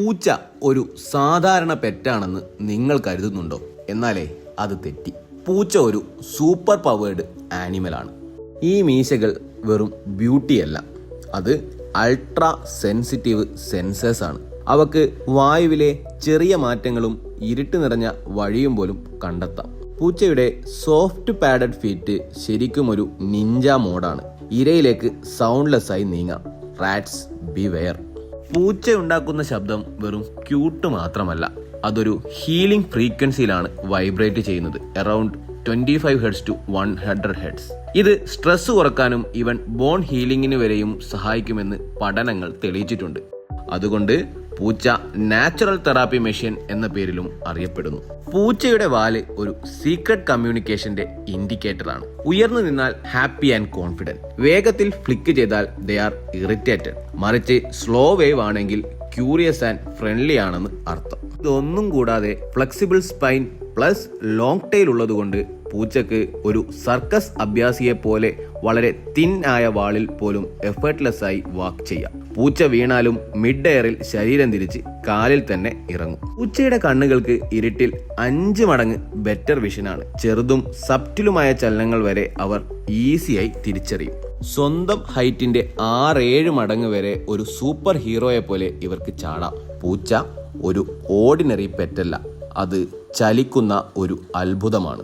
പൂച്ച ഒരു സാധാരണ പെറ്റാണെന്ന് നിങ്ങൾ കരുതുന്നുണ്ടോ? എന്നാലേ അത് തെറ്റി. പൂച്ച ഒരു സൂപ്പർ പവേർഡ് ആനിമലാണ്. ഈ മീശകൾ വെറും ബ്യൂട്ടിയല്ല അത് അൾട്രാ സെൻസിറ്റീവ് സെൻസേഴ്സ് ആണ്. അവക്ക് വായുവിലെ ചെറിയ മാറ്റങ്ങളും ഇരുട്ട് നിറഞ്ഞ വഴിയും പോലും കണ്ടെത്താം. പൂച്ചയുടെ സോഫ്റ്റ് പാഡഡ് ഫീറ്റ് ശരിക്കും ഒരു നിഞ്ച മോഡാണ്. ഇരയിലേക്ക് സൗണ്ട്ലെസ് ആയി നീങ്ങാം. റാറ്റ്സ് ബി വെയർ പൂച്ച ഉണ്ടാക്കുന്ന ശബ്ദം വെറും ക്യൂട്ട് മാത്രമല്ല. അതൊരു ഹീലിംഗ് ഫ്രീക്വൻസിയിലാണ് വൈബ്രേറ്റ് ചെയ്യുന്നത്. Around twenty five hertz to one hundred hertz ഇത് സ്ട്രെസ് കുറക്കാനും ഇവൻ ബോൺ ഹീലിംഗിന് വരെയും സഹായിക്കുമെന്ന് പഠനങ്ങൾ തെളിയിച്ചിട്ടുണ്ട്. അതുകൊണ്ട് പൂച്ച നാച്ചുറൽ തെറാപ്പി മെഷീൻ എന്ന പേരിലും അറിയപ്പെടുന്നു. പൂച്ചയുടെ വാൽ ഒരു സീക്രട്ട് കമ്മ്യൂണിക്കേഷന്റെ ഇൻഡിക്കേറ്ററാണ് ഉയർന്നു നിന്നാൽ ഹാപ്പി ആൻഡ് കോൺഫിഡന്റ് വേഗത്തിൽ ഫ്ലിക്ക് ചെയ്താൽ ദേ ആർ ഇറിറ്റേറ്റഡ് മറിച്ച് സ്ലോ വേവ് ആണെങ്കിൽ ക്യൂറിയസ് ആൻഡ് ഫ്രണ്ട്ലി ആണെന്ന് അർത്ഥം. ഇതൊന്നും കൂടാതെ flexible spine plus long tail ഉള്ളതുകൊണ്ട് പൂച്ചക്ക് ഒരു സർക്കസ് അഭ്യാസിയെ പോലെ വളരെ തിൻ ആയ വാളിൽ പോലും എഫേർട്ട്ലെസ് ആയി വാക്ക് ചെയ്യാം. പൂച്ച വീണാലും മിഡ് എയറിൽ ശരീരം തിരിച്ച് കാലിൽ തന്നെ ഇറങ്ങും. പൂച്ചയുടെ കണ്ണുകൾക്ക് ഇരുട്ടിൽ അഞ്ച് മടങ്ങ് ബെറ്റർ വിഷനാണ് ചെറുതും സപ്റ്റിലുമായ ചലനങ്ങൾ വരെ അവർ ഈസിയായി തിരിച്ചറിയും. സ്വന്തം ഹൈറ്റിന്റെ ആറേഴ് മടങ്ങ് വരെ ഒരു സൂപ്പർ ഹീറോയെ പോലെ ഇവർക്ക് ചാടാം. പൂച്ച ഒരു ഓർഡിനറി പെറ്റല്ല അത് ചലിക്കുന്ന ഒരു അത്ഭുതമാണ്.